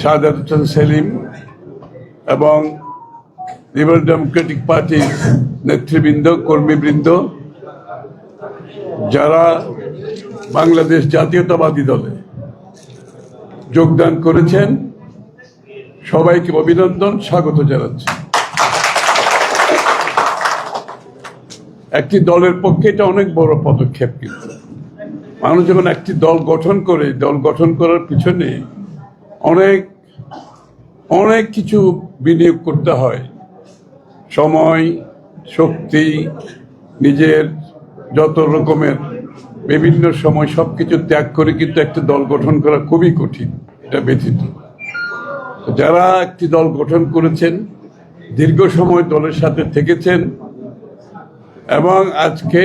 শাহাদাত হোসেন সেলিম এবং liberal Democratic পার্টির নেতৃবৃন্দ, কর্মীবৃন্দ, যারা বাংলাদেশ জাতীয়তাবাদী দলে যোগদান করেছেন, সবাইকে অভিনন্দন, স্বাগত জানাচ্ছি। একটি দলের পক্ষে এটা অনেক বড় পদক্ষেপ কিন্তু। মানুষ যখন একটি দল গঠন করে, দল গঠন করার পিছনে অনেক অনেক কিছু বিনিয়োগ করতে হয়। সময়, শক্তি, নিজের যত রকমের বিভিন্ন সময় সব কিছু ত্যাগ করে কিন্তু একটা দল গঠন করা খুবই কঠিন, এটা ব্যথিত। যারা একটি দল গঠন করেছেন, দীর্ঘ সময় দলের সাথে থেকেছেন এবং আজকে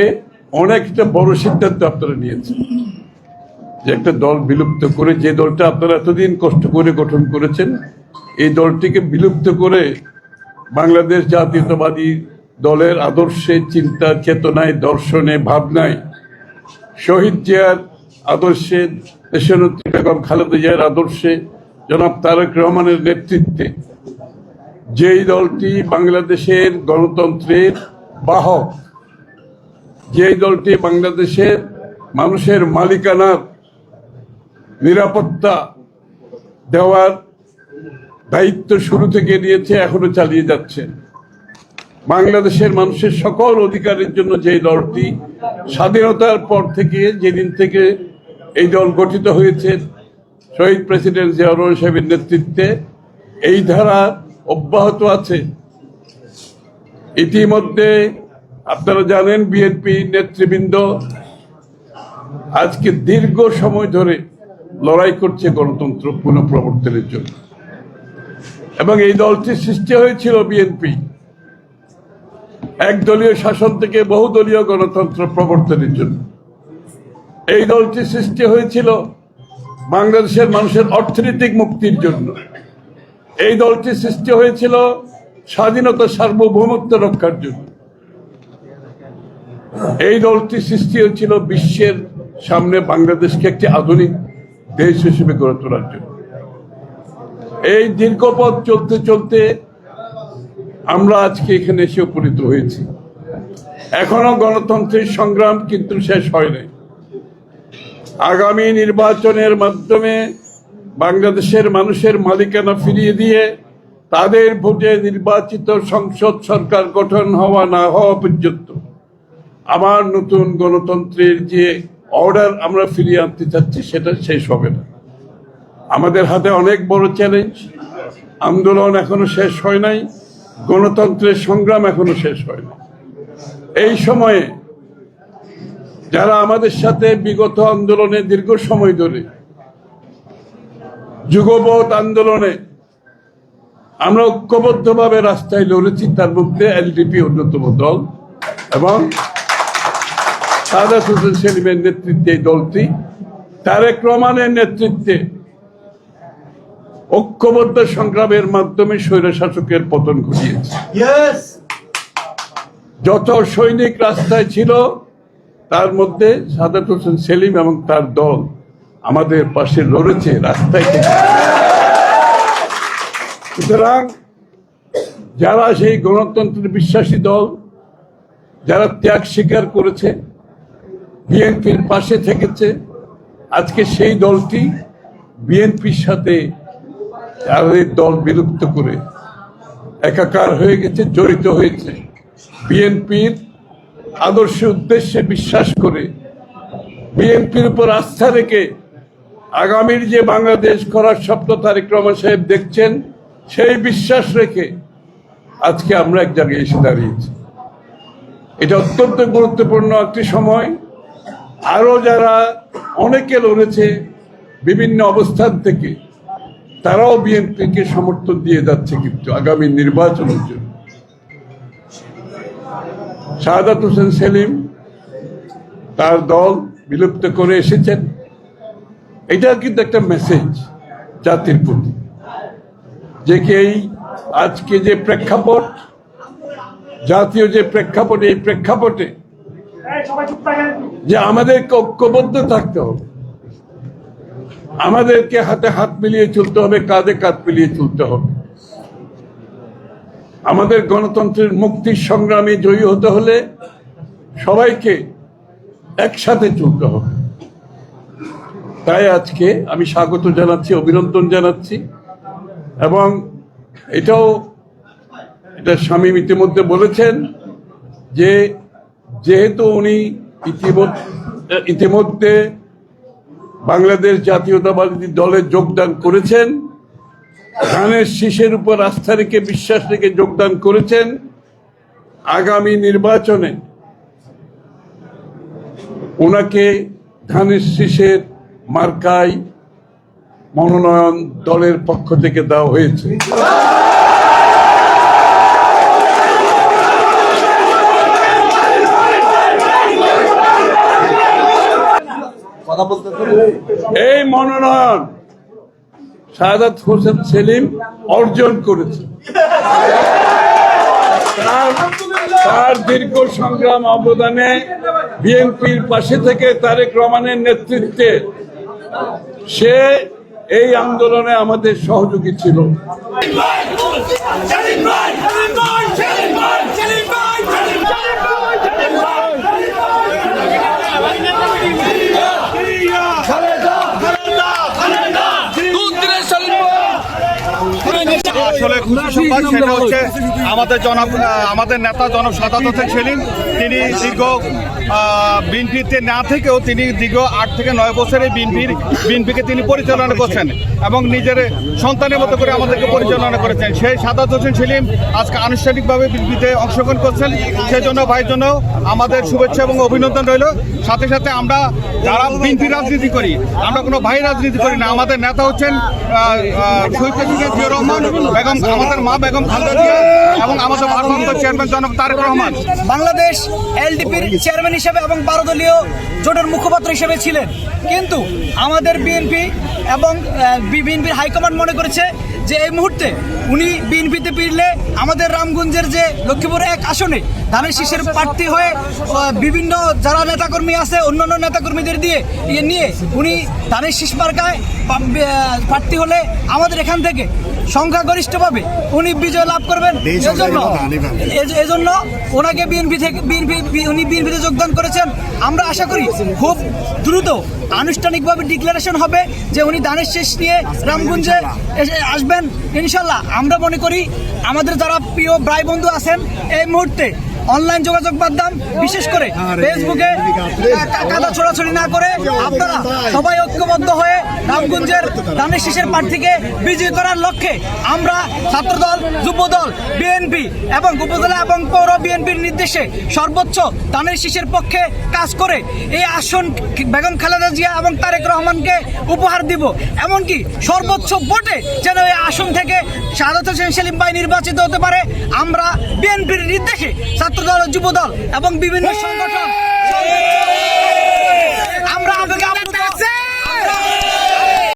অনেকটা বড় সিদ্ধান্ত আপনারা নিয়েছেন। যে একটা দল বিলুপ্ত করে যে দলটা আপনারা এতদিন কষ্ট করে গঠন করেছেন, এই দলটিকে বিলুপ্ত করে বাংলাদেশ জাতীয়তাবাদী দলের আদর্শে, চিন্তা, চেতনায়, দর্শনে, ভাবনায় শহীদ জিয়ার আদর্শে বেগম খালেদা জিয়ার আদর্শে জনাব তারেক রহমানের নেতৃত্বে যেই দলটি বাংলাদেশের গণতন্ত্রের বাহক, যেই দলটি বাংলাদেশের মানুষের মালিকানার নিরাপত্তা দেওয়ার দায়িত্ব শুরু থেকে নিয়েছে, এখনও চালিয়ে যাচ্ছে। বাংলাদেশের মানুষের সকল অধিকারের জন্য যে দলটি স্বাধীনতার পর থেকে, যেদিন থেকে এই দল গঠিত হয়েছে, শহীদ প্রেসিডেন্ট জিয়াউর সাহেবের নেতৃত্বে, এই ধারা অব্যাহত আছে। ইতিমধ্যে আপনারা জানেন, বিএনপি নেতৃবৃন্দ আজকে দীর্ঘ সময় ধরে লড়াই করছে গণতন্ত্র পুনঃপ্রবর্তনের জন্য। এবং এই দলটি সৃষ্টি হয়েছিল বিএনপি। একদলীয় শাসন থেকে বহুদলীয় গণতন্ত্র প্রবর্তনের জন্য। এই দলটি সৃষ্টি হয়েছিল বাংলাদেশের মানুষের অর্থনৈতিক মুক্তির জন্য। এই দলটি সৃষ্টি হয়েছিল স্বাধীনতা সার্বভৌমত্ব রক্ষার জন্য। এই দলটি সৃষ্টি হয়েছিল বিশ্বের সামনে বাংলাদেশকে একটি আধুনিক দেশ হিসেবে গড়ে তোলার জন্য। এই দীর্ঘ পথ চলতে চলতে আমরা আজকে এখানে এসে উপনীত হয়েছি। এখনও গণতন্ত্রের সংগ্রাম কিন্তু শেষ হয় নাই। আগামী নির্বাচনের মাধ্যমে বাংলাদেশের মানুষের মালিকানা ফিরিয়ে দিয়ে তাদের ভোটে নির্বাচিত সংসদ সরকার গঠন হওয়া না হওয়া পর্যন্ত আমার নতুন গণতন্ত্রের যে অর্ডার আমরা ফিরিয়ে আনতে চাচ্ছি, সেটা শেষ হবে না। আমাদের হাতে অনেক বড় চ্যালেঞ্জ আন্দোলন এখনও শেষ হয় নাই, গণতন্ত্রের সংগ্রাম এখনও শেষ হয় না এই সময়ে যারা আমাদের সাথে বিগত আন্দোলনে দীর্ঘ সময় ধরে যুগপথ আন্দোলনে আমরা ঐক্যবদ্ধভাবে রাস্তায় লড়েছি, তার মধ্যে এলডিপি অন্যতম দল এবং সাদাত হোসেন সেলিমের নেতৃত্বে এই দলটি তারেক রহমানের নেতৃত্বে ঐক্যবদ্ধ সংগ্রামের মাধ্যমে স্বৈর শাসকের পতন ঘটিয়েছে। যত সৈনিক রাস্তায় ছিল তার মধ্যে সাদাত হোসেন সেলিম এবং তার দল আমাদের পাশে লড়েছে রাস্তায় সুতরাং যারা সেই গণতন্ত্রের বিশ্বাসী দল যারা ত্যাগ স্বীকার করেছে বিএনপির পাশে থেকেছে। আজকে সেই দলটি বিএনপির সাথে তাদের দল বিলুপ্ত করে একাকার হয়ে গেছে, জড়িত হয়েছে। বিএনপির আদর্শ উদ্দেশ্যে বিশ্বাস করে বিএনপির উপর আস্থা রেখে আগামীর যে বাংলাদেশ করার স্বপ্ন তারেক রহমান সাহেব দেখছেন, সেই বিশ্বাস রেখে আজকে আমরা এক জায়গায় এসে দাঁড়িয়েছি। এটা অত্যন্ত গুরুত্বপূর্ণ একটি সময়। আরও যারা অনেকে লড়েছে বিভিন্ন অবস্থান থেকে, তারাও বিএনপিকে সমর্থন দিয়ে যাচ্ছে কিন্তু আগামী নির্বাচনের জন্য। শাহাদাত হোসেন সেলিম তার দল বিলুপ্ত করে এসেছেন। এটা কিন্তু একটা মেসেজ জাতির প্রতি, যে কি এই আজকে যে প্রেক্ষাপট, জাতীয় যে প্রেক্ষাপটে, এই প্রেক্ষাপটে যে আমাদেরকে ঐক্যবদ্ধ থাকতে হবে। আমাদেরকে হাতে হাত মিলিয়ে চলতে হবে, কাঁধে কাঁধ মিলিয়ে চলতে হবে। আমাদের গণতন্ত্রের মুক্তির সংগ্রামে জয়ী হতে হলে সবাইকে একসাথে চলতে হবে। তাই আজকে আমি স্বাগত জানাচ্ছি, অভিনন্দন জানাচ্ছি এবং এটাও, এটা স্বামী ইতিমধ্যে বলেছেন যে যেহেতু উনি ইতিমধ্যে বাংলাদেশ জাতীয়তাবাদী দলে যোগদান করেছেন, ধানের শীষের উপর আস্থা রেখে, বিশ্বাস রেখে যোগদান করেছেন, আগামী নির্বাচনে ওনাকে ধানের শীষের মার্কায় মনোনয়ন দলের পক্ষ থেকে দেওয়া হয়েছে। কথা এই মনোনয়ন সাদাত হোসেন সেলিম অর্জন করেছে। তার তার দীর্ঘ সংগ্রাম অবদানে বিএনপির পাশে থেকে তারেক রহমানের নেতৃত্বে সে এই আন্দোলনে আমাদের সহযোগী ছিল। আসলে খুশি সংবাদ সেটা হচ্ছে আমাদের জন আমাদের নেতা জনসাধারণ সেলিম তিনি দীর্ঘ বিএনপিতে না থেকেও তিনি দীর্ঘ আট থেকে নয় বছরে বিএনপির, বিএনপিকে তিনি পরিচালনা করছেন এবং নিজের সন্তানের মতো করে আমাদেরকে পরিচালনা করেছেন। সেই সাদাত হোসেন সেলিম আজকে আনুষ্ঠানিকভাবে বিএনপিতে অংশগ্রহণ করছেন। সেই জন্য, ভাইয়ের জন্য আমাদের শুভেচ্ছা এবং অভিনন্দন রইল। সাথে সাথে আমরা যারা বিএনপি রাজনীতি করি, আমরা কোনো ভাই রাজনীতি করি না। আমাদের নেতা হচ্ছেন রহমান বেগম, আমাদের মা বেগম খালেদা এবং আমাদের চেয়ারম্যান জনক তারেক রহমান। বাংলাদেশ এলডিপির চেয়ারম্যান হিসেবে এবং বারো দলীয় জোটের মুখপাত্র হিসেবে ছিলেন। কিন্তু আমাদের বিএনপি এবং বিএনপির হাইকমান্ড মনে করেছে যে এই মুহূর্তে উনি বিএনপিতে ফিরলে আমাদের রামগঞ্জের যে লক্ষ্মীপুর এক আসনে ধানের শীষের প্রার্থী হয়ে বিভিন্ন যারা নেতাকর্মী আছে অন্যান্য নেতাকর্মীদের দিয়ে ইয়ে নিয়ে উনি ধানের শীষ মার্কায় পা- আহ, প্রার্থী হলে আমাদের এখান থেকে সংখ্যাগরিষ্ঠভাবে উনি বিজয় লাভ করবেন এজন্য। এজ- এজন্য ওনাকে বিএনপি থেকে বিএনপি উনি বিএনপিতে যোগদান করেছেন। আমরা আশা করি খুব দ্রুত আনুষ্ঠানিকভাবে ডিক্লারেশন হবে যে উনি দানের শেষ নিয়ে রামগঞ্জে এসে আসবেন। ইনশাল্লাহ আমরা মনে করি আমাদের যারা প্রিয় ভাই বন্ধু আছেন এই মুহূর্তে অনলাইন যোগাযোগ মাধ্যম বিশেষ করে ফেসবুকে কাদা ছোড়াছড়ি না করে আপনারা সবাই ঐক্যবদ্ধ হয়ে রামগঞ্জের ধানের শীষের প্রার্থীকে বিজয়ী করার লক্ষ্যে আমরা ছাত্রদল, যুবদল বিএনপি এবং উপজেলা এবং পৌর বিএনপির নির্দেশে সর্বোচ্চ ধানের শীষের পক্ষে কাজ করে এই আসন বেগম খালেদা জিয়া এবং তারেক রহমানকে উপহার দিব। এমনকি সর্বোচ্চ ভোটে যেন এই আসন থেকে সাদত হোসেন সেলিম ভাই নির্বাচিত হতে পারে, আমরা বিএনপির নির্দেশে ছাত্রদল, যুবদল এবং বিভিন্ন সংগঠন